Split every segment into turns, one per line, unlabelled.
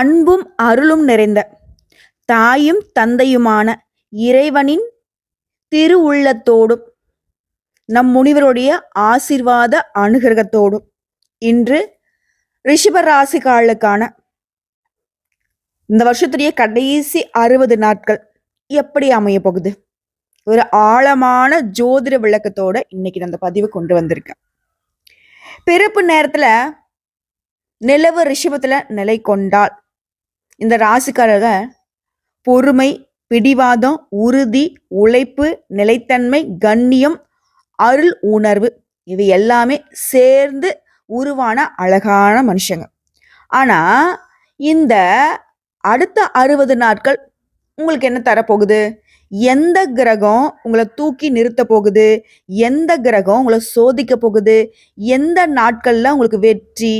அன்பும் அருளும் நிறைந்த தாயும் தந்தையுமான இறைவனின் திருவுள்ளத்தோடும் நம் முனிவருடைய ஆசிர்வாத அனுகிரகத்தோடும் இன்று ரிஷபராசிக்காளுக்கான இந்த வருஷத்துடைய கடைசி அறுபது நாட்கள் எப்படி அமைய போகுது ஒரு ஆழமான ஜோதிட விளக்கத்தோட இன்னைக்கு நான் அந்த பதிவு கொண்டு வந்திருக்கேன் பிறப்பு நேரத்துல நிலவு ரிஷபத்துல நிலை கொண்டால் இந்த ராசிக்காரங்க பொறுமை பிடிவாதம் உறுதி உழைப்பு நிலைத்தன்மை கண்ணியம் அருள் உணர்வு இது எல்லாமே சேர்ந்து உருவான அழகான மனுஷங்க ஆனால் இந்த அடுத்த அறுபது நாட்கள் உங்களுக்கு என்ன தரப்போகுது எந்த கிரகம் உங்களை தூக்கி நிறுத்த போகுது எந்த கிரகம் உங்களை சோதிக்க போகுது எந்த நாட்களில் உங்களுக்கு வெற்றி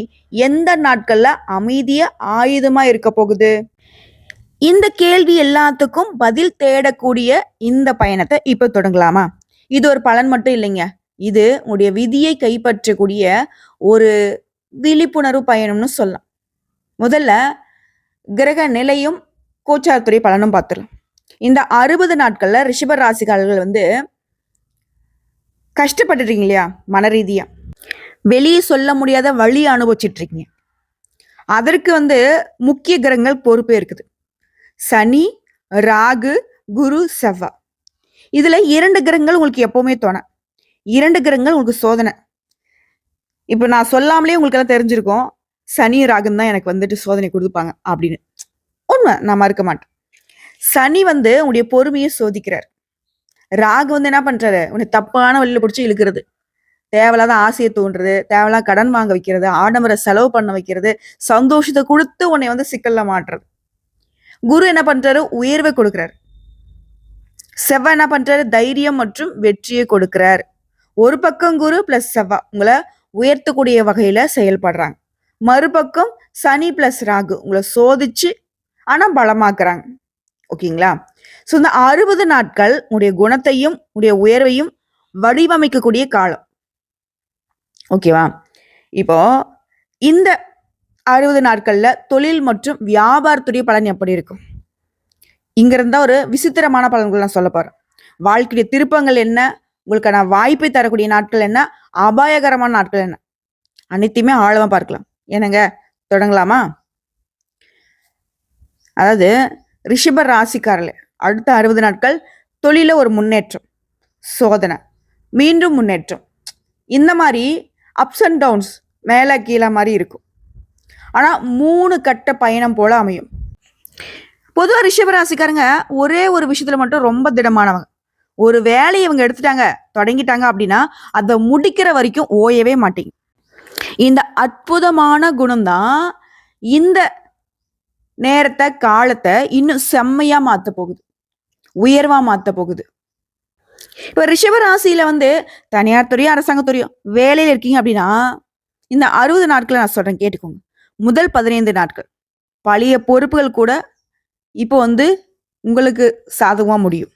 எந்த நாட்களில் அமைதிய ஆயுதமாக இருக்க போகுது இந்த கேள்வி எல்லாத்துக்கும் பதில் தேடக்கூடிய இந்த பயணத்தை இப்போ தொடங்கலாமா இது ஒரு பலன் மட்டும் இல்லைங்க இது உங்களுடைய விதியை கைப்பற்றக்கூடிய ஒரு விழிப்புணர்வு பயணம்னு சொல்லலாம் முதல்ல கிரக நிலையும் கோச்சாரத்துறை பலனும் பார்த்துடலாம் இந்த அறுபது நாட்கள்ல ரிஷப ராசிக்காரர்கள் வந்து கஷ்டப்பட்டுருக்கீங்க இல்லையா மன ரீதியா வெளியே சொல்ல முடியாத வழி அனுபவிச்சிட்ருக்கீங்க இருக்கீங்க அதற்கு வந்து முக்கிய கிரகங்கள் பொறுப்பே இருக்குது சனி ராகு குரு செவ்வா இதுல இரண்டு கிரகங்கள் உங்களுக்கு எப்பவுமே தோண இரண்டு கிரகங்கள் உங்களுக்கு சோதனை இப்போ நான் சொல்லாமலே உங்களுக்கு எல்லாம் தெரிஞ்சிருக்கோம் சனி ராகுன்னு தான் எனக்கு வந்துட்டு சோதனை கொடுப்பாங்க அப்படின்னு உண்மை நான் மறுக்க மாட்டேன் சனி வந்து உன்னுடைய பொறுமையை சோதிக்கிறார் ராகு வந்து என்ன பண்றாரு உன்னை தப்பான வழியில பிடிச்சி இழுக்கிறது தேவையில்லாத ஆசையை தோன்றுறது தேவையில்லாம் கடன் வாங்க வைக்கிறது ஆடம்பரை செலவு பண்ண வைக்கிறது சந்தோஷத்தை கொடுத்து உன்னை வந்து சிக்கல்ல மாட்டுறது குரு என்ன பண்றாரு உயர்வை கொடுக்கிறார் செவ்வா என்ன பண்றாரு தைரியம் மற்றும் வெற்றியை கொடுக்கிறார் ஒரு பக்கம் குரு பிளஸ் செவ்வா உங்களை உயர்த்தக்கூடிய வகையில செயல்படுறாங்க மறுபக்கம் சனி பிளஸ் ராகு உங்களை சோதிச்சு ஆனா பலமாக்குறாங்க ஓகேங்களா ஸோ இந்த அறுபது நாட்கள் உடைய குணத்தையும் உடைய உயர்வையும் வடிவமைக்கக்கூடிய காலம் ஓகேவா இப்போ இந்த அறுபது நாட்கள்ல தொழில் மற்றும் வியாபாரத்துடைய பலன் எப்படி இருக்கும் இங்க இருந்தா ஒரு விசித்திரமான பலன்கள் நான் சொல்ல போறேன் வாழ்க்கையுடைய திருப்பங்கள் என்ன உங்களுக்கான வாய்ப்பை தரக்கூடிய நாட்கள் என்ன அபாயகரமான நாட்கள் என்ன அனைத்தையுமே ஆழமா பார்க்கலாம் என்னங்க தொடங்கலாமா அதாவது ரிஷப ராசிக்காரில் அடுத்த அறுபது நாட்கள் தொழில ஒரு முன்னேற்றம் சோதனை மீண்டும் முன்னேற்றம் இந்த மாதிரி அப்ஸ் அண்ட் டவுன்ஸ் மேலே கீழே மாதிரி இருக்கும் ஆனால் மூணு கட்ட பயணம் போல் அமையும் பொதுவாக ரிஷபராசிக்காரங்க ஒரே ஒரு விஷயத்தில் மட்டும் ரொம்ப திடமானவங்க ஒரு வேலையை இவங்க எடுத்துட்டாங்க தொடங்கிட்டாங்க அப்படின்னா அதை முடிக்கிற வரைக்கும் ஓயவே மாட்டேங்க இந்த அற்புதமான குணம் தான் இந்த நேரத்தை காலத்தை இன்னும் செம்மையா மாத்த போகுது உயர்வா மாத்த போகுது இப்ப ரிஷப ராசியில வந்து தனியார் துறையும் அரசாங்கத்துறையும் வேலையில இருக்கீங்க அப்படின்னா இந்த அறுபது நாட்களை நான் சொல்றேன் கேட்டுக்கோங்க முதல் பதினைந்து நாட்கள் பழைய பொறுப்புகள் கூட இப்போ வந்து உங்களுக்கு சாதகமாக முடியும்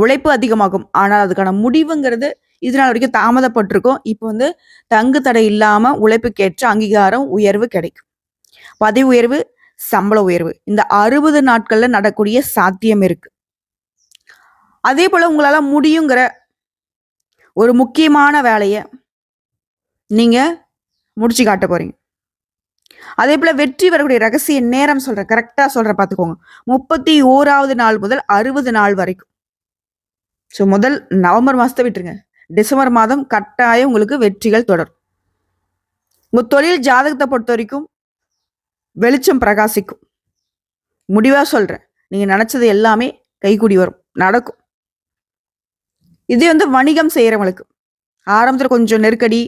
உழைப்பு அதிகமாகும் ஆனால் அதுக்கான முடிவுங்கிறது இதனால் வரைக்கும் தாமதப்பட்டிருக்கும் இப்போ வந்து தங்கு தடை இல்லாமல் உழைப்புக்கேற்ற அங்கீகாரம் உயர்வு கிடைக்கும் பதவி உயர்வு சம்பள உயர்வு இந்த அறுபது நாட்கள்ல நடக்கூடிய சாத்தியம் இருக்கு அதே போல உங்களால முடியுங்கிற ஒரு முக்கியமான வேலையை நீங்க முடிச்சு காட்ட போறீங்க அதே போல வெற்றி வரக்கூடிய ரகசிய நேரம் சொல்றேன் கரெக்டா சொல்ற பாத்துக்கோங்க முப்பத்தி ஓராவது நாள் முதல் அறுபது நாள் வரைக்கும் ஸோ முதல் நவம்பர் மாதத்தை விட்டுருங்க டிசம்பர் மாதம் கட்டாயம் உங்களுக்கு வெற்றிகள் தொடரும் உங்கள் தொழில் ஜாதகத்தை பொறுத்த வரைக்கும் வெளிச்சம் பிரகாசிக்கும் முடிவாக சொல்கிறேன் நீங்கள் நினச்சது எல்லாமே கைகூடி வரும் நடக்கும் இதே வந்து வணிகம் செய்கிறவங்களுக்கு ஆரம்பத்தில் கொஞ்சம் நெருக்கடி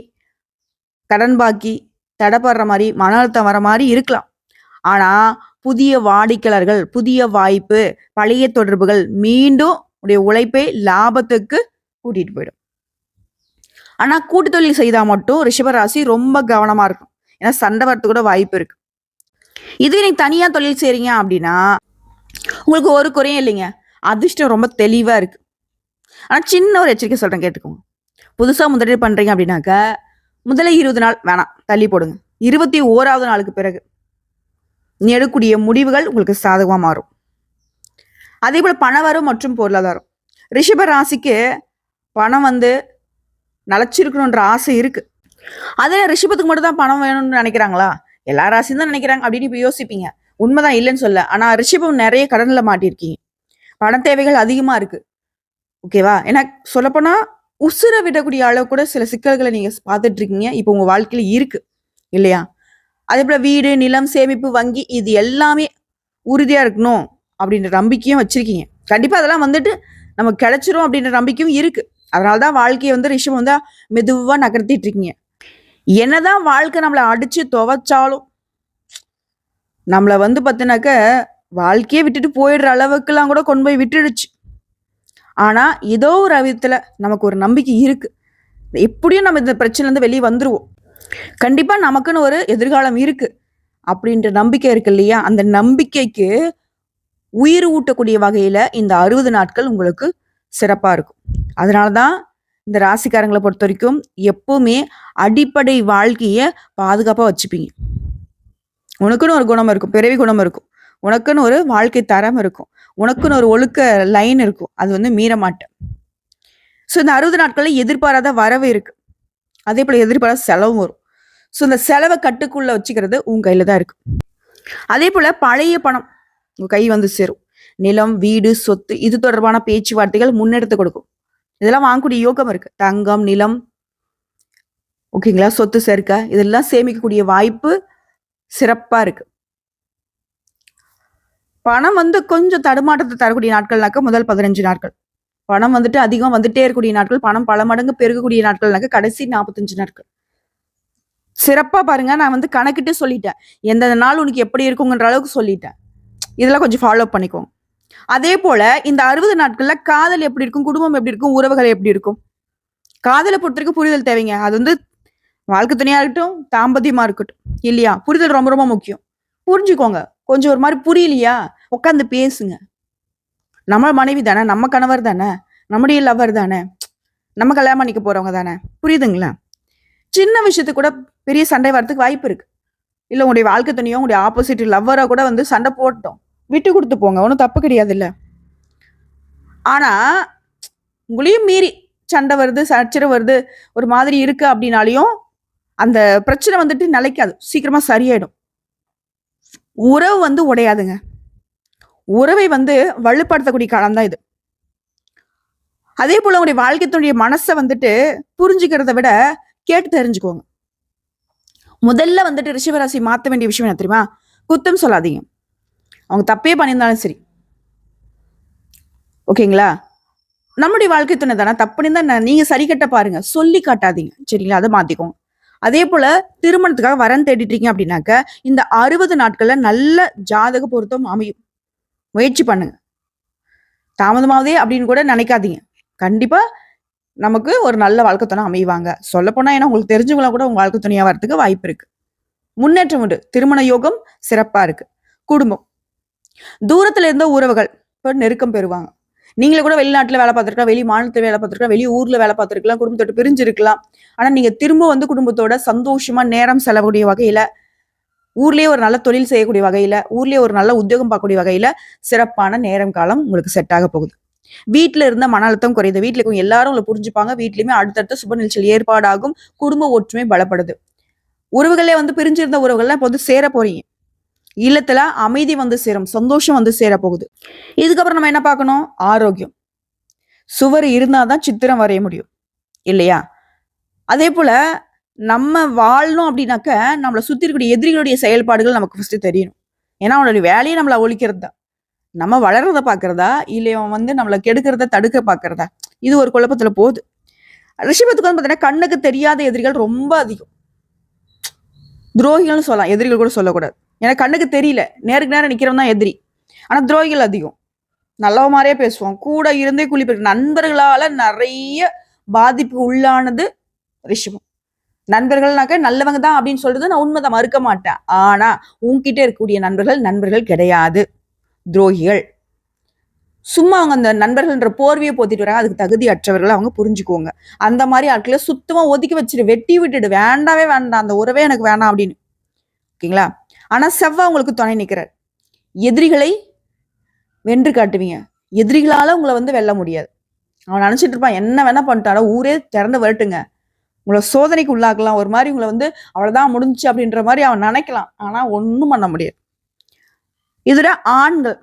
கடன் பாக்கி தடைப்படுற மாதிரி மன அழுத்தம் வர மாதிரி இருக்கலாம் ஆனால் புதிய வாடிக்கையாளர்கள் புதிய வாய்ப்பு பழைய தொடர்புகள் மீண்டும் உடைய உழைப்பை லாபத்துக்கு கூட்டிகிட்டு போயிடும் ஆனால் கூட்டு தொழில் செய்தால் மட்டும் ரிஷபராசி ரொம்ப கவனமாக இருக்கும் ஏன்னா சண்டை வரத்து கூட வாய்ப்பு இருக்குது இதே நீங்கள் தனியாக தொழில் செய்கிறீங்க அப்படின்னா உங்களுக்கு ஒரு குறையும் இல்லைங்க அதிர்ஷ்டம் ரொம்ப தெளிவாக இருக்குது ஆனால் சின்ன ஒரு எச்சரிக்கை சொல்கிறேன் கேட்டுக்கோங்க புதுசாக முதலீடு பண்ணுறீங்க அப்படின்னாக்க முதல்ல இருபது நாள் வேணாம் தள்ளி போடுங்க இருபத்தி ஓராவது நாளுக்கு பிறகு நீ எடுக்கக்கூடிய முடிவுகள் உங்களுக்கு சாதகமாக மாறும் அதே போல் பணவரம் மற்றும் பொருளாதாரம் ரிஷப ராசிக்கு பணம் வந்து நிலச்சிருக்கணுன்ற ஆசை இருக்குது அதே ரிஷபத்துக்கு மட்டும் தான் பணம் வேணும்னு நினைக்கிறாங்களா எல்லா ராசியும் தான் நினைக்கிறாங்க அப்படின்னு இப்போ யோசிப்பீங்க உண்மைதான் இல்லைன்னு சொல்ல ஆனா ரிஷபம் நிறைய கடன்ல மாட்டிருக்கீங்க பண தேவைகள் அதிகமா இருக்கு ஓகேவா ஏன்னா சொல்லப்போனா உசுர விடக்கூடிய அளவு கூட சில சிக்கல்களை நீங்க பார்த்துட்ருக்கீங்க இருக்கீங்க இப்போ உங்க வாழ்க்கையில இருக்கு இல்லையா அதே போல வீடு நிலம் சேமிப்பு வங்கி இது எல்லாமே உறுதியா இருக்கணும் அப்படின்ற நம்பிக்கையும் வச்சிருக்கீங்க கண்டிப்பா அதெல்லாம் வந்துட்டு நமக்கு கிடைச்சிரும் அப்படின்ற நம்பிக்கையும் இருக்கு அதனாலதான் வாழ்க்கையை வந்து ரிஷம் வந்து மெதுவா நகர்த்திட்டு இருக்கீங்க என்னதான் வாழ்க்கை நம்மளை அடிச்சு துவைச்சாலும் நம்மளை வந்து பார்த்தினாக்க வாழ்க்கையே விட்டுட்டு போயிடுற அளவுக்குலாம் கூட கொண்டு போய் விட்டுடுச்சு ஆனால் ஏதோ ஒரு விதத்தில் நமக்கு ஒரு நம்பிக்கை இருக்குது எப்படியும் நம்ம இந்த பிரச்சனைலேருந்து வெளியே வந்துடுவோம் கண்டிப்பாக நமக்குன்னு ஒரு எதிர்காலம் இருக்குது அப்படின்ற நம்பிக்கை இருக்கு இல்லையா அந்த நம்பிக்கைக்கு உயிர் ஊட்டக்கூடிய வகையில் இந்த அறுபது நாட்கள் உங்களுக்கு சிறப்பாக இருக்கும் அதனால தான் இந்த ராசிக்காரங்களை பொறுத்த வரைக்கும் எப்போவுமே அடிப்படை வாழ்க்கையை பாதுகாப்பாக வச்சுப்பீங்க உனக்குன்னு ஒரு குணம் இருக்கும் பிறவி குணம் இருக்கும் உனக்குன்னு ஒரு வாழ்க்கை தரம் இருக்கும் உனக்குன்னு ஒரு ஒழுக்க லைன் இருக்கும் அது வந்து மீறமாட்டேன் ஸோ இந்த அறுபது நாட்களில் எதிர்பாராத வரவு இருக்குது அதே போல் எதிர்பாராத செலவும் வரும் ஸோ இந்த செலவை கட்டுக்குள்ளே வச்சுக்கிறது உங்கள் கையில் தான் இருக்கு அதே போல் பழைய பணம் உங்கள் கை வந்து சேரும் நிலம் வீடு சொத்து இது தொடர்பான பேச்சுவார்த்தைகள் முன்னெடுத்து கொடுக்கும் இதெல்லாம் வாங்கக்கூடிய யோகம் இருக்கு தங்கம் நிலம் ஓகேங்களா சொத்து சேர்க்க இதெல்லாம் சேமிக்கக்கூடிய வாய்ப்பு சிறப்பா இருக்கு பணம் வந்து கொஞ்சம் தடுமாற்றத்தை தரக்கூடிய நாட்கள்னாக்க முதல் பதினஞ்சு நாட்கள் பணம் வந்துட்டு அதிகம் வந்துட்டே இருக்கக்கூடிய நாட்கள் பணம் பல மடங்கு பெருகக்கூடிய நாட்கள்னாக்க கடைசி நாற்பத்தஞ்சு நாட்கள் சிறப்பா பாருங்க நான் வந்து கணக்கிட்டு சொல்லிட்டேன் எந்தெந்த நாள் உனக்கு எப்படி இருக்குங்கன்ற அளவுக்கு சொல்லிட்டேன் இதெல்லாம் கொஞ்சம் ஃபாலோ பண்ணிக்கோங்க அதே போல இந்த அறுபது நாட்கள்ல காதல் எப்படி இருக்கும் குடும்பம் எப்படி இருக்கும் உறவுகள் எப்படி இருக்கும் காதலை பொறுத்தவரைக்கும் புரிதல் தேவைங்க அது வந்து வாழ்க்கை துணையா இருக்கட்டும் தாம்பத்தியமா இருக்கட்டும் இல்லையா புரிதல் ரொம்ப ரொம்ப முக்கியம் புரிஞ்சுக்கோங்க கொஞ்சம் ஒரு மாதிரி புரியலையா உட்காந்து பேசுங்க நம்ம மனைவி தானே நம்ம கணவர் தானே நம்முடைய லவர் தானே நம்ம கல்யாணம் பண்ணிக்க போறவங்க தானே புரியுதுங்களா சின்ன விஷயத்துக்கு கூட பெரிய சண்டை வரதுக்கு வாய்ப்பு இருக்கு இல்லை உங்களுடைய வாழ்க்கை துணியோ உங்களுடைய ஆப்போசிட் லவ்வரோ கூட வந்து சண்டை போட்டோம் விட்டு கொடுத்து போங்க ஒன்றும் தப்பு கிடையாதுல்ல ஆனால் உங்களையும் மீறி சண்டை வருது சச்சரை வருது ஒரு மாதிரி இருக்கு அப்படின்னாலையும் அந்த பிரச்சனை வந்துட்டு நிலைக்காது சீக்கிரமாக சரியாயிடும் உறவு வந்து உடையாதுங்க உறவை வந்து வலுப்படுத்தக்கூடிய காலம் தான் இது அதே போல உங்களுடைய வாழ்க்கைத்துடைய மனசை வந்துட்டு புரிஞ்சுக்கிறத விட கேட்டு தெரிஞ்சுக்கோங்க முதல்ல வந்துட்டு ரிஷபராசி மாற்ற வேண்டிய விஷயம் என்ன தெரியுமா குத்தம் சொல்லாதீங்க அவங்க தப்பே பண்ணியிருந்தாலும் சரி ஓகேங்களா நம்முடைய வாழ்க்கை துணை தானே தப்புன்னு தான் நீங்கள் சரி கட்ட பாருங்க சொல்லி காட்டாதீங்க சரிங்களா அதை மாற்றிக்கோங்க அதே போல் திருமணத்துக்காக வரம் தேடிட்டு இருக்கீங்க அப்படின்னாக்க இந்த அறுபது நாட்களில் நல்ல ஜாதக பொருத்தம் அமையும் முயற்சி பண்ணுங்க தாமதமாவதே அப்படின்னு கூட நினைக்காதீங்க கண்டிப்பாக நமக்கு ஒரு நல்ல வாழ்க்கை துணை அமைவாங்க சொல்லப்போனால் ஏன்னா உங்களுக்கு தெரிஞ்சவங்களாம் கூட உங்கள் வாழ்க்கை துணையாக வரதுக்கு வாய்ப்பு இருக்குது முன்னேற்றம் உண்டு திருமண யோகம் சிறப்பாக இருக்குது குடும்பம் தூரத்துல இருந்த உறவுகள் நெருக்கம் பெறுவாங்க நீங்களே கூட வெளிநாட்டில் வேலை பார்த்துருக்கலாம் வெளி மாநிலத்தில் வேலை பார்த்துருக்கலாம் வெளி ஊரில் வேலை பார்த்துருக்கலாம் குடும்பத்தோட பிரிஞ்சிருக்கலாம் ஆனால் நீங்கள் திரும்ப வந்து குடும்பத்தோட சந்தோஷமாக நேரம் செலவுடைய வகையில் ஊர்லேயே ஒரு நல்ல தொழில் செய்யக்கூடிய வகையில் ஊர்லேயே ஒரு நல்ல உத்தியோகம் பார்க்கக்கூடிய வகையில் சிறப்பான நேரம் காலம் உங்களுக்கு செட் ஆக போகுது வீட்டில் இருந்த மன அழுத்தம் குறையுது வீட்டில் இருக்கும் எல்லாரும் உங்களை புரிஞ்சுப்பாங்க வீட்லையுமே அடுத்தடுத்த சுப நிகழ்ச்சியில் ஏற்பாடாகும் குடும்ப ஒற்றுமை பலப்படுது உறவுகளே வந்து பிரிஞ்சிருந்த உறவுகள்லாம் இப்போ வந்து சேர போறீங்க இல்லத்துல அமைதி வந்து சேரும் சந்தோஷம் வந்து சேர போகுது இதுக்கப்புறம் நம்ம என்ன பார்க்கணும் ஆரோக்கியம் சுவர் இருந்தாதான் சித்திரம் வரைய முடியும் இல்லையா அதே போல நம்ம வாழணும் அப்படின்னாக்க நம்மளை சுத்தி இருக்கக்கூடிய எதிரிகளுடைய செயல்பாடுகள் நமக்கு ஃபஸ்ட்டு தெரியணும் ஏன்னா அவனுடைய வேலையை நம்மளை ஒழிக்கிறது தான் நம்ம வளர்றத பாக்குறதா இல்லை அவன் வந்து நம்மளை கெடுக்கிறத தடுக்க பாக்குறதா இது ஒரு குழப்பத்துல போகுது ரிஷபத்துக்கு வந்து பார்த்தீங்கன்னா கண்ணுக்கு தெரியாத எதிரிகள் ரொம்ப அதிகம் துரோகிகள்னு சொல்லலாம் எதிரிகள் கூட சொல்லக்கூடாது எனக்கு கண்ணுக்கு தெரியல நேருக்கு நேரம் நிற்கிறவன் தான் எதிரி ஆனால் துரோகிகள் அதிகம் நல்லவ மாதிரியே பேசுவோம் கூட இருந்தே குழி நண்பர்களால் நிறைய பாதிப்பு உள்ளானது ரிஷபம் நண்பர்கள்னாக்க நல்லவங்க தான் அப்படின்னு சொல்றது நான் தான் மறுக்க மாட்டேன் ஆனா உன்கிட்டே இருக்கக்கூடிய நண்பர்கள் நண்பர்கள் கிடையாது துரோகிகள் சும்மா அவங்க அந்த நண்பர்கள்ன்ற போர்வையை போத்திட்டு வராங்க அதுக்கு தகுதி அற்றவர்கள் அவங்க புரிஞ்சுக்குவோங்க அந்த மாதிரி ஆட்களை சுத்தமாக ஒதுக்கி வச்சுட்டு வெட்டி விட்டுடு வேண்டாவே வேண்டாம் அந்த உறவே எனக்கு வேணாம் அப்படின்னு ஓகேங்களா ஆனால் செவ்வாய் உங்களுக்கு துணை நிற்கிறார் எதிரிகளை வென்று காட்டுவீங்க எதிரிகளால் உங்களை வந்து வெல்ல முடியாது அவன் நினச்சிட்டு இருப்பான் என்ன வேணா பண்ணிட்டாரோ ஊரே திறந்து வரட்டுங்க உங்களை சோதனைக்கு உள்ளாக்கலாம் ஒரு மாதிரி உங்களை வந்து அவ்வளோதான் முடிஞ்சு அப்படின்ற மாதிரி அவன் நினைக்கலாம் ஆனால் ஒன்றும் பண்ண முடியாது இதில் ஆண்கள்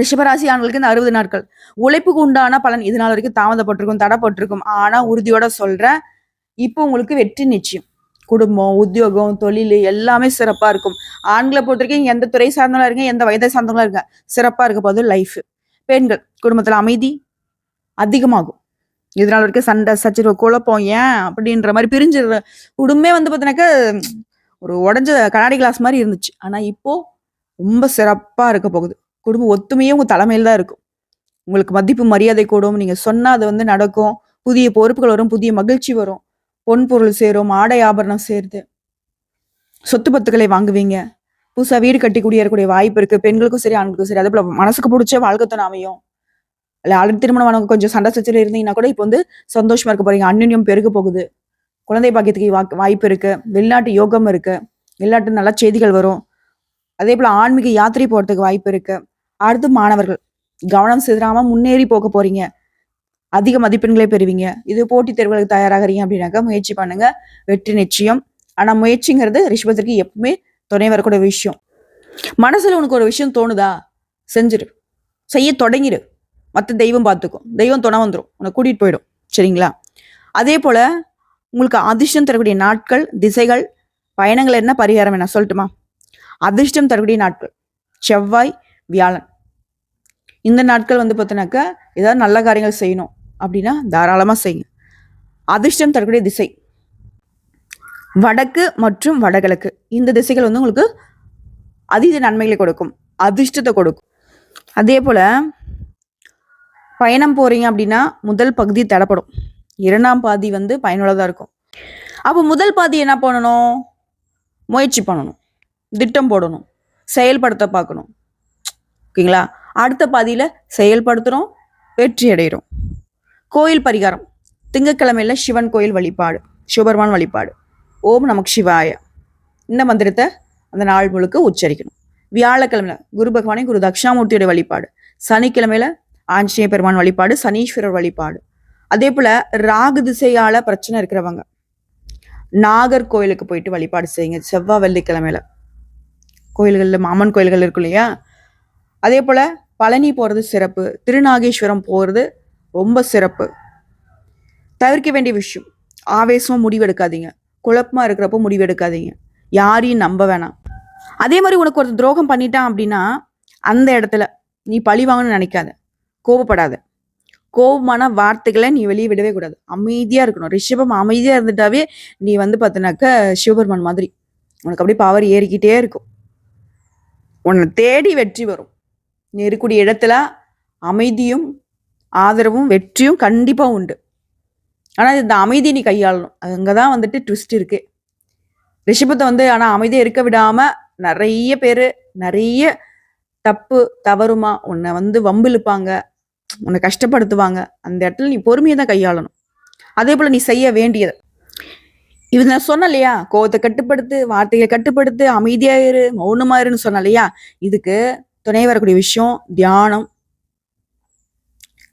ரிஷபராசி ஆண்களுக்கு இந்த அறுபது நாட்கள் உழைப்புக்கு உண்டான பலன் இது நாள் வரைக்கும் தாமதப்பட்டிருக்கும் தடப்பட்டிருக்கும் ஆனால் உறுதியோட சொல்கிறேன் இப்போ உங்களுக்கு வெற்றி நிச்சயம் குடும்பம் உத்தியோகம் தொழில் எல்லாமே சிறப்பாக இருக்கும் ஆண்களை பொறுத்தவரைக்கும் எந்த துறை சார்ந்தவங்களா இருங்க எந்த வயதை சார்ந்தவங்களா இருங்க சிறப்பாக இருக்க போது லைஃப் பெண்கள் குடும்பத்தில் அமைதி அதிகமாகும் இதனால வரைக்கும் சண்டை சச்சிரு குழப்பம் ஏன் அப்படின்ற மாதிரி பிரிஞ்சு உடுமே வந்து பார்த்தினாக்கா ஒரு உடஞ்ச கண்ணாடி கிளாஸ் மாதிரி இருந்துச்சு ஆனால் இப்போது ரொம்ப சிறப்பாக இருக்க போகுது குடும்ப ஒத்துமையும் உங்கள் தலைமையில் தான் இருக்கும் உங்களுக்கு மதிப்பு மரியாதை கூடும் நீங்கள் சொன்னால் அது வந்து நடக்கும் புதிய பொறுப்புகள் வரும் புதிய மகிழ்ச்சி வரும் பொன்பொருள் சேரும் ஆடை ஆபரணம் சேருது சொத்து பத்துக்களை வாங்குவீங்க புதுசாக வீடு கட்டி குடியேறக்கூடிய வாய்ப்பு இருக்குது பெண்களுக்கும் சரி ஆண்களுக்கும் சரி அதே போல் மனசுக்கு பிடிச்ச வாழ்க்கை அமையும் இல்லை ஆல்ரெடி திருமணம் கொஞ்சம் சண்டை சச்சில் இருந்தீங்கன்னா கூட இப்போ வந்து சந்தோஷமா இருக்க போறீங்க அன்னியம் பெருக போகுது குழந்தை பாக்கியத்துக்கு வா வாய்ப்பு இருக்கு வெளிநாட்டு யோகம் இருக்கு வெளிநாட்டு நல்ல செய்திகள் வரும் அதே போல ஆன்மீக யாத்திரை போகிறதுக்கு வாய்ப்பு இருக்கு அடுத்து மாணவர்கள் கவனம் சிதறாம முன்னேறி போக போறீங்க அதிக மதிப்பெண்களை பெறுவீங்க இது போட்டித் தேர்வுகளுக்கு தயாராகிறீங்க அப்படின்னாக்கா முயற்சி பண்ணுங்க வெற்றி நிச்சயம் ஆனால் முயற்சிங்கிறது ரிஷபத்திற்கு எப்பவுமே துணை வரக்கூடிய விஷயம் மனசில் உனக்கு ஒரு விஷயம் தோணுதா செஞ்சிரு செய்ய தொடங்கிடு மற்ற தெய்வம் பார்த்துக்கும் தெய்வம் துணை வந்துடும் உன்னை கூட்டிகிட்டு போயிடும் சரிங்களா அதே போல் உங்களுக்கு அதிர்ஷ்டம் தரக்கூடிய நாட்கள் திசைகள் பயணங்கள் என்ன பரிகாரம் என்ன சொல்லட்டுமா அதிர்ஷ்டம் தரக்கூடிய நாட்கள் செவ்வாய் வியாழன் இந்த நாட்கள் வந்து பார்த்தோன்னாக்கா ஏதாவது நல்ல காரியங்கள் செய்யணும் அப்படின்னா தாராளமாக செய்யுங்க அதிர்ஷ்டம் தரக்கூடிய திசை வடக்கு மற்றும் வடகிழக்கு இந்த திசைகள் வந்து உங்களுக்கு அதீத நன்மைகளை கொடுக்கும் அதிர்ஷ்டத்தை கொடுக்கும் அதே போல் பயணம் போகிறீங்க அப்படின்னா முதல் பகுதி தடப்படும் இரண்டாம் பாதி வந்து பயனுள்ளதாக இருக்கும் அப்போ முதல் பாதி என்ன பண்ணணும் முயற்சி பண்ணணும் திட்டம் போடணும் செயல்படுத்த பார்க்கணும் ஓகேங்களா அடுத்த பாதியில் செயல்படுத்துகிறோம் வெற்றி அடைகிறோம் கோயில் பரிகாரம் திங்கக்கிழமையில் சிவன் கோயில் வழிபாடு சிவபெருமான் வழிபாடு ஓம் நமக்கு சிவாய இந்த மந்திரத்தை அந்த நாள் முழுக்க உச்சரிக்கணும் வியாழக்கிழமையில் குரு பகவானை குரு தட்சிணாமூர்த்தியோட வழிபாடு சனிக்கிழமையில் ஆஞ்சநேய பெருமான் வழிபாடு சனீஸ்வரர் வழிபாடு அதே போல் ராகு திசையால் பிரச்சனை இருக்கிறவங்க நாகர்கோயிலுக்கு போயிட்டு வழிபாடு செய்யுங்க செவ்வாய் வெள்ளிக்கிழமையில் கோயில்களில் மாமன் கோயில்கள் இருக்கும் இல்லையா அதே போல் பழனி போகிறது சிறப்பு திருநாகேஸ்வரம் போகிறது ரொம்ப சிறப்பு தவிர்க்க வேண்டிய விஷயம் ஆவேசமாக முடிவெடுக்காதீங்க குழப்பமாக இருக்கிறப்போ முடிவெடுக்காதீங்க யாரையும் நம்ப வேணாம் அதே மாதிரி உனக்கு ஒரு துரோகம் பண்ணிட்டான் அப்படின்னா அந்த இடத்துல நீ பழி வாங்கணும்னு நினைக்காத கோபப்படாத கோபமான வார்த்தைகளை நீ வெளியே விடவே கூடாது அமைதியாக இருக்கணும் ரிஷபம் அமைதியாக இருந்துட்டாவே நீ வந்து பார்த்தினாக்க சிவபெருமான் மாதிரி உனக்கு அப்படியே பவர் ஏறிக்கிட்டே இருக்கும் உன்னை தேடி வெற்றி வரும் நெருக்கூடிய இடத்துல அமைதியும் ஆதரவும் வெற்றியும் கண்டிப்பாக உண்டு ஆனால் இந்த அமைதியை நீ கையாளணும் அங்கே தான் வந்துட்டு ட்விஸ்ட் இருக்கு ரிஷபத்தை வந்து ஆனால் அமைதியை இருக்க விடாமல் நிறைய பேர் நிறைய தப்பு தவறுமா உன்னை வந்து வம்பிழுப்பாங்க உன்னை கஷ்டப்படுத்துவாங்க அந்த இடத்துல நீ பொறுமையை தான் கையாளணும் அதே போல் நீ செய்ய வேண்டியது இது நான் சொன்ன இல்லையா கோவத்தை கட்டுப்படுத்து வார்த்தைகளை கட்டுப்படுத்து அமைதியாக இரு மௌனமாக சொன்ன இல்லையா இதுக்கு துணை வரக்கூடிய விஷயம் தியானம்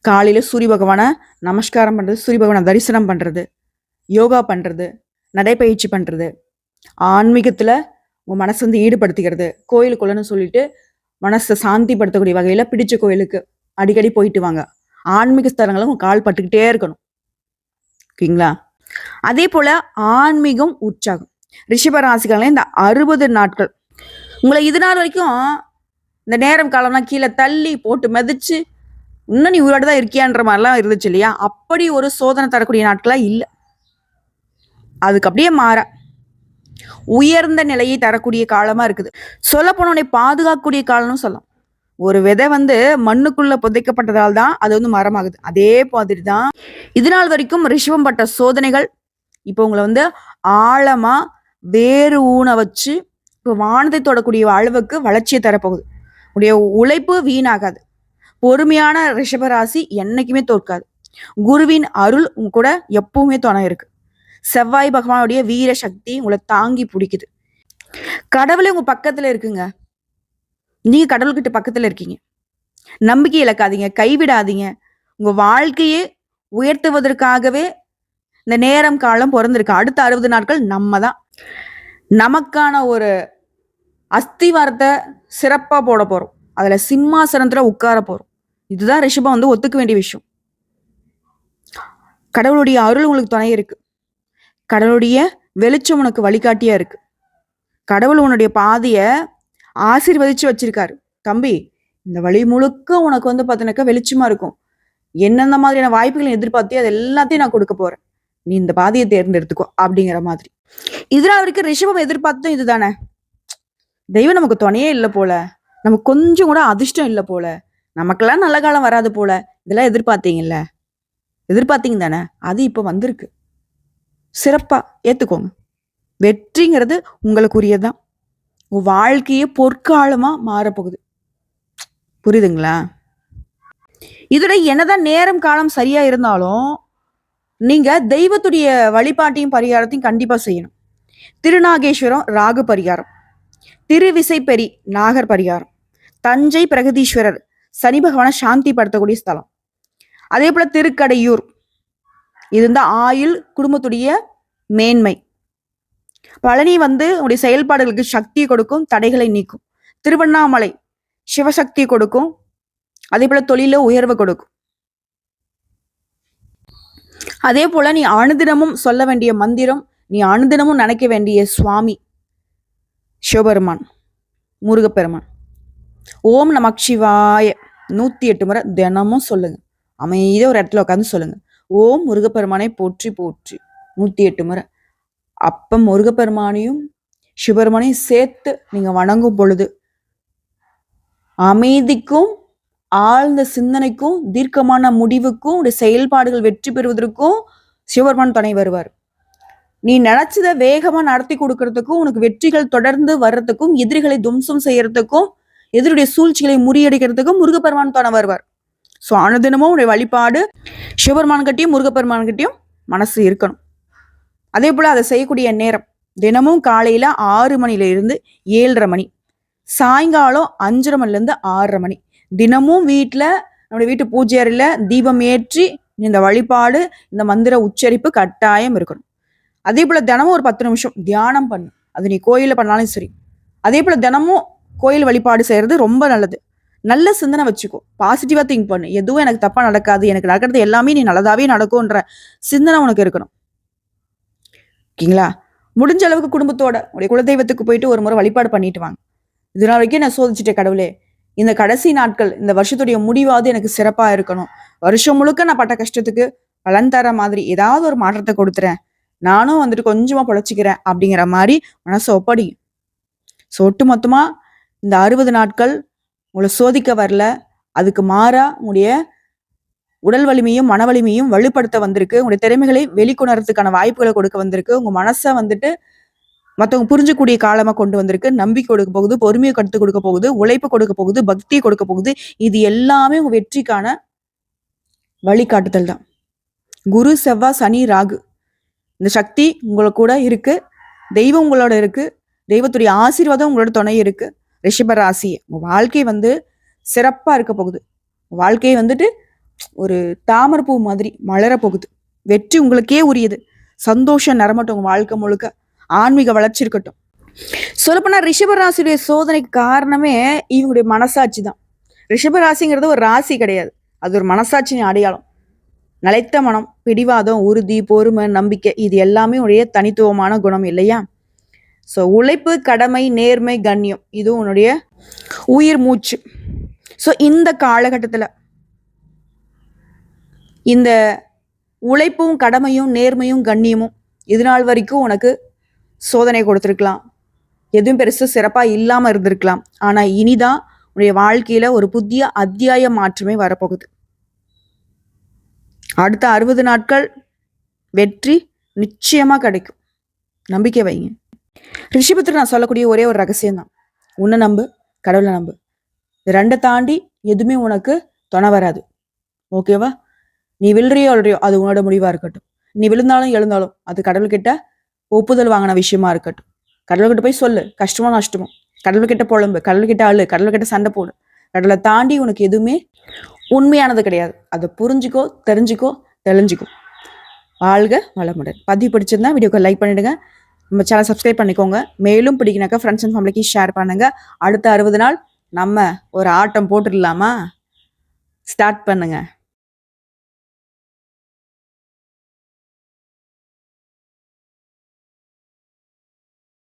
காலையில் சூரிய பகவானை நமஸ்காரம் பண்ணுறது சூரிய பகவானை தரிசனம் பண்ணுறது யோகா பண்ணுறது நடைப்பயிற்சி பண்ணுறது ஆன்மீகத்தில் உங்கள் மனசு வந்து ஈடுபடுத்திக்கிறது கோயிலுக்குள்ளேன்னு சொல்லிட்டு மனசை சாந்திப்படுத்தக்கூடிய வகையில் பிடிச்ச கோயிலுக்கு அடிக்கடி போயிட்டு வாங்க ஆன்மீக ஸ்தலங்களை உங்கள் கால் பட்டுக்கிட்டே இருக்கணும் ஓகேங்களா அதே போல் ஆன்மீகம் உற்சாகம் ரிஷபராசிகளே இந்த அறுபது நாட்கள் உங்களை இது நாள் வரைக்கும் இந்த நேரம் காலம்லாம் கீழே தள்ளி போட்டு மிதிச்சு இன்னும் நீ உயிரோட தான் இருக்கியான்ற மாதிரிலாம் இருந்துச்சு இல்லையா அப்படி ஒரு சோதனை தரக்கூடிய நாட்களாக இல்லை அதுக்கு அப்படியே மாற உயர்ந்த நிலையை தரக்கூடிய காலமாக இருக்குது சொல்ல போனோடனே பாதுகாக்கக்கூடிய காலம்னு சொல்லலாம் ஒரு விதை வந்து மண்ணுக்குள்ள புதைக்கப்பட்டதால் தான் அது வந்து மரமாகுது அதே மாதிரி தான் இது நாள் வரைக்கும் ரிஷபம் பட்ட சோதனைகள் இப்போ உங்களை வந்து ஆழமா வேறு ஊன வச்சு இப்போ வானத்தை தொடக்கூடிய அளவுக்கு வளர்ச்சியை தரப்போகுது உடைய உழைப்பு வீணாகாது பொறுமையான ரிஷபராசி என்னைக்குமே தோற்காது குருவின் அருள் உங்க கூட எப்பவுமே துணை இருக்கு செவ்வாய் பகவானுடைய வீர சக்தி உங்களை தாங்கி பிடிக்குது கடவுளே உங்க பக்கத்துல இருக்குங்க நீங்க கடவுள்கிட்ட பக்கத்துல இருக்கீங்க நம்பிக்கை இழக்காதீங்க கைவிடாதீங்க உங்க வாழ்க்கையே உயர்த்துவதற்காகவே இந்த நேரம் காலம் பிறந்திருக்கு அடுத்த அறுபது நாட்கள் நம்ம தான் நமக்கான ஒரு அஸ்திவாரத்தை சிறப்பாக போட போகிறோம் அதில் சிம்மாசனத்தில் உட்கார போகிறோம் இதுதான் ரிஷபம் வந்து ஒத்துக்க வேண்டிய விஷயம் கடவுளுடைய அருள் உங்களுக்கு துணை இருக்கு கடவுளுடைய வெளிச்சம் உனக்கு வழிகாட்டியா இருக்கு கடவுள் உன்னுடைய பாதைய ஆசீர்வதிச்சு வச்சிருக்காரு தம்பி இந்த வழி முழுக்க உனக்கு வந்து பாத்தீங்கன்னாக்கா வெளிச்சமா இருக்கும் என்னென்ன மாதிரியான வாய்ப்புகளை எதிர்பார்த்தே அது எல்லாத்தையும் நான் கொடுக்க போறேன் நீ இந்த பாதையை தேர்ந்தெடுத்துக்கோ அப்படிங்கிற மாதிரி இதுல அவருக்கு ரிஷபம் எதிர்பார்த்ததும் இதுதானே தெய்வம் நமக்கு துணையே இல்லை போல நமக்கு கொஞ்சம் கூட அதிர்ஷ்டம் இல்லை போல நமக்கெல்லாம் நல்ல காலம் வராது போல இதெல்லாம் எதிர்பார்த்தீங்கல்ல எதிர்பார்த்தீங்க தானே அது இப்போ வந்திருக்கு சிறப்பாக ஏற்றுக்கோங்க வெற்றிங்கிறது உங்களுக்குரியதான் உங்கள் வாழ்க்கையே பொற்காலமாக மாறப்போகுது புரியுதுங்களா இதோட என்னதான் நேரம் காலம் சரியாக இருந்தாலும் நீங்கள் தெய்வத்துடைய வழிபாட்டையும் பரிகாரத்தையும் கண்டிப்பாக செய்யணும் திருநாகேஸ்வரம் ராகு பரிகாரம் திருவிசைப்பெரி நாகர் பரிகாரம் தஞ்சை பிரகதீஸ்வரர் சனி பகவானை சாந்தி படுத்தக்கூடிய ஸ்தலம் அதே போல திருக்கடையூர் இது வந்து ஆயுள் குடும்பத்துடைய மேன்மை பழனி வந்து உடைய செயல்பாடுகளுக்கு சக்தியை கொடுக்கும் தடைகளை நீக்கும் திருவண்ணாமலை சிவசக்தி கொடுக்கும் அதே போல தொழில உயர்வு கொடுக்கும் அதே போல நீ அனுதினமும் சொல்ல வேண்டிய மந்திரம் நீ அனுதினமும் நினைக்க வேண்டிய சுவாமி சிவபெருமான் முருகப்பெருமான் ஓம் நமக் சிவாய நூற்றி எட்டு முறை தினமும் சொல்லுங்கள் அமைதியாக ஒரு இடத்துல உட்காந்து சொல்லுங்கள் ஓம் முருகப்பெருமானை போற்றி போற்றி நூற்றி எட்டு முறை அப்போ முருகப்பெருமானையும் சிவபெருமானையும் சேர்த்து நீங்கள் வணங்கும் பொழுது அமைதிக்கும் ஆழ்ந்த சிந்தனைக்கும் தீர்க்கமான முடிவுக்கும் உடைய செயல்பாடுகள் வெற்றி பெறுவதற்கும் சிவபெருமான் துணை வருவார் நீ நினைச்சதை வேகமாக நடத்தி கொடுக்கறதுக்கும் உனக்கு வெற்றிகள் தொடர்ந்து வர்றதுக்கும் எதிரிகளை தும்சம் செய்யறதுக்கும் எதிருடைய சூழ்ச்சிகளை முறியடிக்கிறதுக்கு முருகப்பெருமான் துணை வருவார் ஸோ அனுதினமும் உடைய வழிபாடு சிவபெருமான் கட்டியும் முருகப்பெருமான் கட்டியும் மனசு இருக்கணும் அதே போல் அதை செய்யக்கூடிய நேரம் தினமும் காலையில் ஆறு மணிலேருந்து ஏழரை மணி சாயங்காலம் அஞ்சரை மணிலேருந்து ஆறரை மணி தினமும் வீட்டில் நம்முடைய வீட்டு பூஜை அறையில் தீபம் ஏற்றி இந்த வழிபாடு இந்த மந்திர உச்சரிப்பு கட்டாயம் இருக்கணும் அதே போல் தினமும் ஒரு பத்து நிமிஷம் தியானம் பண்ணும் அது நீ கோயிலில் பண்ணாலும் சரி அதே போல் தினமும் கோயில் வழிபாடு செய்கிறது ரொம்ப நல்லது நல்ல சிந்தனை வச்சுக்கோ பாசிட்டிவாக திங்க் பண்ணு எதுவும் எனக்கு தப்பாக நடக்காது எனக்கு நடக்கிறது எல்லாமே நீ நல்லதாகவே நடக்கும்ன்ற சிந்தனை உனக்கு இருக்கணும் ஓகேங்களா முடிஞ்ச அளவுக்கு குடும்பத்தோட உடைய குலதெய்வத்துக்கு போயிட்டு ஒரு முறை வழிபாடு பண்ணிட்டு வாங்க இதனால் வரைக்கும் நான் சோதிச்சுட்டேன் கடவுளே இந்த கடைசி நாட்கள் இந்த வருஷத்துடைய முடிவாவது எனக்கு சிறப்பாக இருக்கணும் வருஷம் முழுக்க நான் பட்ட கஷ்டத்துக்கு பலன் தர மாதிரி ஏதாவது ஒரு மாற்றத்தை கொடுத்துறேன் நானும் வந்துட்டு கொஞ்சமாக பொழைச்சிக்கிறேன் அப்படிங்கிற மாதிரி மனசை ஒப்படி ஸோ ஒட்டு மொத்தமாக இந்த அறுபது நாட்கள் உங்களை சோதிக்க வரல அதுக்கு மாறா உங்களுடைய உடல் வலிமையும் மன வலிமையும் வலுப்படுத்த வந்திருக்கு உங்களுடைய திறமைகளை வெளிக்கொணர்றதுக்கான வாய்ப்புகளை கொடுக்க வந்திருக்கு உங்க மனசை வந்துட்டு மற்றவங்க புரிஞ்சக்கூடிய காலமாக கொண்டு வந்திருக்கு நம்பிக்கை கொடுக்க போகுது பொறுமையை கற்றுக் கொடுக்க போகுது உழைப்பு கொடுக்க போகுது பக்தியை கொடுக்க போகுது இது எல்லாமே உங்க வெற்றிக்கான வழிகாட்டுதல் தான் குரு செவ்வா சனி ராகு இந்த சக்தி உங்களை கூட இருக்கு தெய்வம் உங்களோட இருக்கு தெய்வத்துடைய ஆசீர்வாதம் உங்களோட துணை இருக்குது ரிஷபராசி உங்கள் வாழ்க்கை வந்து சிறப்பாக இருக்க போகுது வாழ்க்கையை வந்துட்டு ஒரு தாமரப்பூ மாதிரி மலர போகுது வெற்றி உங்களுக்கே உரியது சந்தோஷம் நிறமட்டும் உங்கள் வாழ்க்கை முழுக்க ஆன்மீக வளர்ச்சி இருக்கட்டும் சொல்லப்போனால் ரிஷபராசியுடைய சோதனைக்கு காரணமே இவங்களுடைய மனசாட்சி தான் ரிஷபராசிங்கிறது ஒரு ராசி கிடையாது அது ஒரு மனசாட்சியின் அடையாளம் நிலைத்த மனம் பிடிவாதம் உறுதி பொறுமை நம்பிக்கை இது எல்லாமே உடைய தனித்துவமான குணம் இல்லையா ஸோ உழைப்பு கடமை நேர்மை கண்ணியம் இது உன்னுடைய உயிர் மூச்சு ஸோ இந்த காலகட்டத்தில் இந்த உழைப்பும் கடமையும் நேர்மையும் கண்ணியமும் இது நாள் வரைக்கும் உனக்கு சோதனை கொடுத்துருக்கலாம் எதுவும் பெருசு சிறப்பாக இல்லாமல் இருந்திருக்கலாம் ஆனால் இனிதான் உன்னுடைய வாழ்க்கையில் ஒரு புதிய அத்தியாய மாற்றமே வரப்போகுது அடுத்த அறுபது நாட்கள் வெற்றி நிச்சயமாக கிடைக்கும் நம்பிக்கை வைங்க ரிஷபத்துக்கு நான் சொல்லக்கூடிய ஒரே ஒரு ரகசியம் தான் உன்னை நம்பு கடவுளை நம்பு ரெண்டை தாண்டி எதுவுமே உனக்கு துணை வராது ஓகேவா நீ விழுறியோ விழுறியோ அது உன்னோட முடிவாக இருக்கட்டும் நீ விழுந்தாலும் எழுந்தாலும் அது கடவுள்கிட்ட ஒப்புதல் வாங்கின விஷயமா இருக்கட்டும் கடவுள்கிட்ட போய் சொல்லு கஷ்டமோ நஷ்டமோ கடவுள்கிட்ட புலம்பு கடவுள்கிட்ட அழு கடவுள்கிட்ட சண்டை போடு கடவுளை தாண்டி உனக்கு எதுவுமே உண்மையானது கிடையாது அதை புரிஞ்சுக்கோ தெரிஞ்சுக்கோ தெளிஞ்சிக்கோ வாழ்க வளமுடன் பதிவு பிடிச்சிருந்தா வீடியோக்கு லைக் பண்ணிடுங்க நம்ம சேனல் சப்ஸ்கிரைப் பண்ணிக்கோங்க மேலும் பிடிக்கினாக்க ஃப்ரெண்ட்ஸ் அண்ட் ஃபேமிலிக்கு ஷேர் பண்ணுங்கள் அடுத்த அறுபது நாள் நம்ம ஒரு ஆட்டம் போட்டுடலாமா ஸ்டார்ட் பண்ணுங்கள்